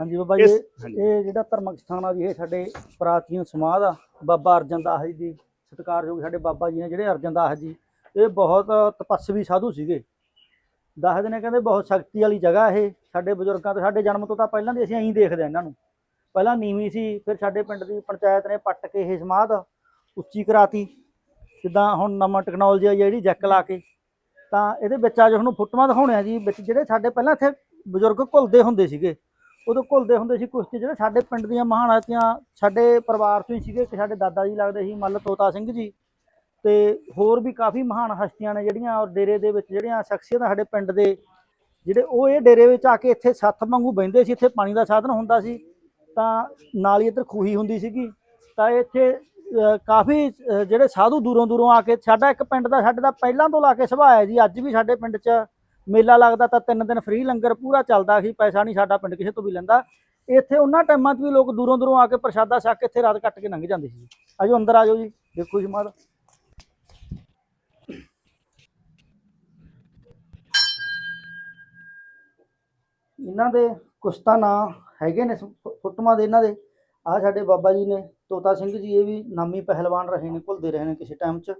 ਹਾਂਜੀ ਬਾਬਾ ਜੀ ਇਸ- ਇਹ- ਹਾਂਜੀ। ਇਹ ਜਿਹੜਾ ਧਰਮਕ ਸਥਾਨ ਆ ਜੀ ਇਹ ਸਾਡੇ ਪ੍ਰਾਚੀਨ ਸਮਾਧ ਆ। ਬਾਬਾ ਅਰਜਨ ਦਾਸ ਜੀ ਦੀ ਸਤਿਕਾਰਯੋਗ ਸਾਡੇ ਬਾਬਾ ਜੀ ਨੇ ਜਿਹੜੇ ਅਰਜਨ ਦਾਸ ਜੀ ਇਹ ਬਹੁਤ ਤਪੱਸਵੀ ਸਾਧੂ ਸੀਗੇ। ਦੱਸਦੇ ਨੇ ਕਹਿੰਦੇ ਬਹੁਤ ਸ਼ਕਤੀ ਵਾਲੀ ਜਗ੍ਹਾ ਇਹ ਸਾਡੇ ਬਜ਼ੁਰਗਾਂ ਤੋਂ ਸਾਡੇ ਜਨਮ ਤੋਂ ਤਾਂ ਪਹਿਲਾਂ ਦੇ ਅਸੀਂ ਐਂ ਦੇਖਦੇ ਹਾਂ ਇਹਨਾਂ ਨੂੰ। ਪਹਿਲਾਂ ਨੀਵੀਂ ਸੀ ਫਿਰ ਸਾਡੇ ਪਿੰਡ ਦੀ ਪੰਚਾਇਤ ਨੇ ਪੱਟ ਕੇ ਇਹ ਸਮਾਧ ਉੱਚੀ ਕਰਾਤੀ। ਜਿੱਦਾਂ ਹੁਣ ਨਵਾਂ ਟੈਕਨੋਲੋਜੀ ਆ ਜਿਹੜੀ ਜੈਕ ਲਾ ਕੇ ਤਾਂ ਇਹਦੇ ਵਿੱਚ ਅੱਜ ਤੁਹਾਨੂੰ ਫੋਟੋਆਂ ਦਿਖਾਉਣੇ ਆ ਜੀ ਵਿੱਚ ਜਿਹੜੇ ਸਾਡੇ ਪਹਿਲਾਂ ਇੱਥੇ ਬਜ਼ੁਰਗ ਘੁਲਦੇ ਹੁੰਦੇ ਸੀਗੇ ਉਦੋਂ ਘੁਲਦੇ ਹੁੰਦੇ ਸੀ ਕੁਸ਼ਤੀ ਜਿਹੜੇ ਸਾਡੇ ਪਿੰਡ ਦੀਆਂ ਮਹਾਨ ਹਸਤੀਆਂ ਸਾਡੇ ਪਰਿਵਾਰ ਚੋਂ ਹੀ ਸੀਗੇ ਕਿ ਸਾਡੇ ਦਾਦਾ ਜੀ ਲੱਗਦੇ ਸੀ, ਮੱਲ ਤੋਤਾ ਸਿੰਘ ਜੀ। ਤੇ ਹੋਰ ਵੀ ਕਾਫੀ ਮਹਾਨ ਹਸਤੀਆਂ ਨੇ ਜਿਹੜੀਆਂ, ਔਰ ਡੇਰੇ ਦੇ ਵਿੱਚ ਜਿਹੜੀਆਂ ਸ਼ਖਸੀਅਤਾਂ ਸਾਡੇ ਪਿੰਡ ਦੇ, ਜਿਹੜੇ ਉਹ ਇਹ ਡੇਰੇ ਵਿੱਚ ਆ ਕੇ ਇੱਥੇ ਸੱਥ ਵਾਂਗੂ ਬਹਿੰਦੇ ਸੀ, ਇੱਥੇ ਪਾਣੀ ਦਾ ਸਾਧਨ ਹੁੰਦਾ ਸੀ। ਤਾਂ ਨਾਲ ਹੀ ਇੱਧਰ ਖੂਹੀ ਹੁੰਦੀ ਸੀਗੀ। ਤਾਂ ਇੱਥੇ ਕਾਫੀ ਜਿਹੜੇ ਸਾਧੂ ਦੂਰੋਂ ਦੂਰੋਂ ਆ ਕੇ, ਸਾਡਾ ਇੱਕ ਪਿੰਡ ਦਾ, ਸਾਡੇ ਦਾ ਪਹਿਲਾਂ ਤੋਂ ਲਾ ਕੇ ਸੁਭਾਅ ਹੈ ਜੀ। ਅੱਜ ਵੀ ਸਾਡੇ ਪਿੰਡ 'ਚ ਮੇਲਾ ਲੱਗਦਾ ਤਾਂ ਤਿੰਨ ਦਿਨ ਫ੍ਰੀ ਲੰਗਰ ਪੂਰਾ ਚੱਲਦਾ ਸੀ, ਪੈਸਾ ਨਹੀਂ ਸਾਡਾ ਪਿੰਡ ਕਿਸੇ ਤੋਂ ਵੀ ਲੈਂਦਾ। ਇੱਥੇ ਉਹਨਾਂ ਟਾਈਮਾਂ 'ਚ ਵੀ ਲੋਕ ਦੂਰੋਂ ਦੂਰੋਂ ਆ ਕੇ ਪ੍ਰਸ਼ਾਦਾ ਛਕ ਕੇ ਇੱਥੇ ਰਾਤ ਕੱਟ ਕੇ ਲੰਘ ਜਾਂਦੇ ਸੀ। ਆਜੋ ਅੰਦਰ ਆਜੋ ਜੀ, ਦੇਖੋ ਜੀ ਮਾਤਾ। ਇਹਨਾਂ ਦੇ ਕੁਛ ਤਾਂ ਨਾਂ ਹੈਗੇ ਨੇ ਸ- ਫੋਟੋਆਂ ਦੇ ਇਹਨਾਂ ਦੇ। ਆ ਸਾਡੇ ਬਾਬਾ ਜੀ ਨੇ, ਤੋਤਾ ਸਿੰਘ ਜੀ, ਇਹ ਵੀ ਨਾਮੀ ਪਹਿਲਵਾਨ ਰਹੇ ਨੇ, ਭੁੱਲਦੇ ਰਹੇ ਨੇ ਕਿਸੇ ਟਾਈਮ 'ਚ।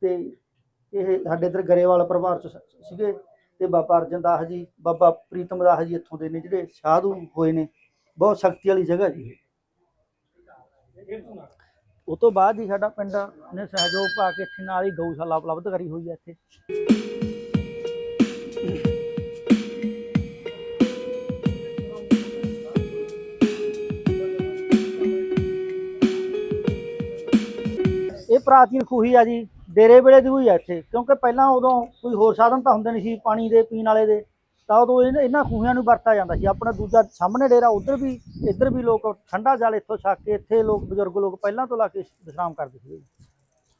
ਤੇ ਇਹ ਸਾਡੇ ਇਧਰ ਗਰੇਵਾਲ ਪਰਿਵਾਰ 'ਚ ਸੀਗੇ। ਤੇ ਬਾਬਾ ਅਰਜਨ ਦਾਸ ਜੀ, ਬਾਬਾ ਪ੍ਰੀਤਮ ਦਾਸ ਜੀ ਇੱਥੋਂ ਦੇ ਨੇ ਜਿਹੜੇ ਸਾਧੂ ਹੋਏ ਨੇ। ਬਹੁਤ ਸ਼ਕਤੀ ਵਾਲੀ ਜਗ੍ਹਾ ਜੀ ਉਹ ਤੋਂ ਬਾਅਦ ਹੀ ਸਾਡਾ ਪਿੰਡ ਨੇ ਸਹਿਯੋਗ ਪਾ ਕੇ ਇੱਥੇ ਨਾਲ ਹੀ ਗਊਸ਼ਾਲਾ ਉਪਲਬਧ ਕਰੀ ਹੋਈ ਹੈ ਇੱਥੇ। ਇਹ ਪ੍ਰਾਚੀਨ ਖੂਹੀ ਆ ਜੀ। ਡੇਰੇ ਵੇਲੇ ਦੀ ਹੋਈ ਆ ਇੱਥੇ, ਕਿਉਂਕਿ ਪਹਿਲਾਂ ਉਦੋਂ ਕੋਈ ਹੋਰ ਸਾਧਨ ਤਾਂ ਹੁੰਦੇ ਨਹੀਂ ਸੀ, ਪਾਣੀ ਦੇ, ਪੀਣ ਵਾਲੇ ਦੇ, ਤਾਂ ਉਦੋਂ ਇਹਨਾਂ- ਇਹਨਾਂ ਖੂਹੀਆਂ ਨੂੰ ਵਰਤਿਆ ਜਾਂਦਾ ਸੀ। ਆਪਣਾ ਦੂਜਾ ਸਾਹਮਣੇ ਡੇਰਾ, ਉਧਰ ਵੀ, ਇੱਧਰ ਵੀ ਲੋਕ ਠੰਡਾ ਜਲ ਇੱਥੋਂ ਛੱਕ ਕੇ ਇੱਥੇ ਲੋਕ, ਬਜ਼ੁਰਗ ਲੋਕ ਪਹਿਲਾਂ ਤੋਂ ਲਾ ਕੇ ਵਿਸ਼ਰਾਮ ਕਰਦੇ ਸੀ।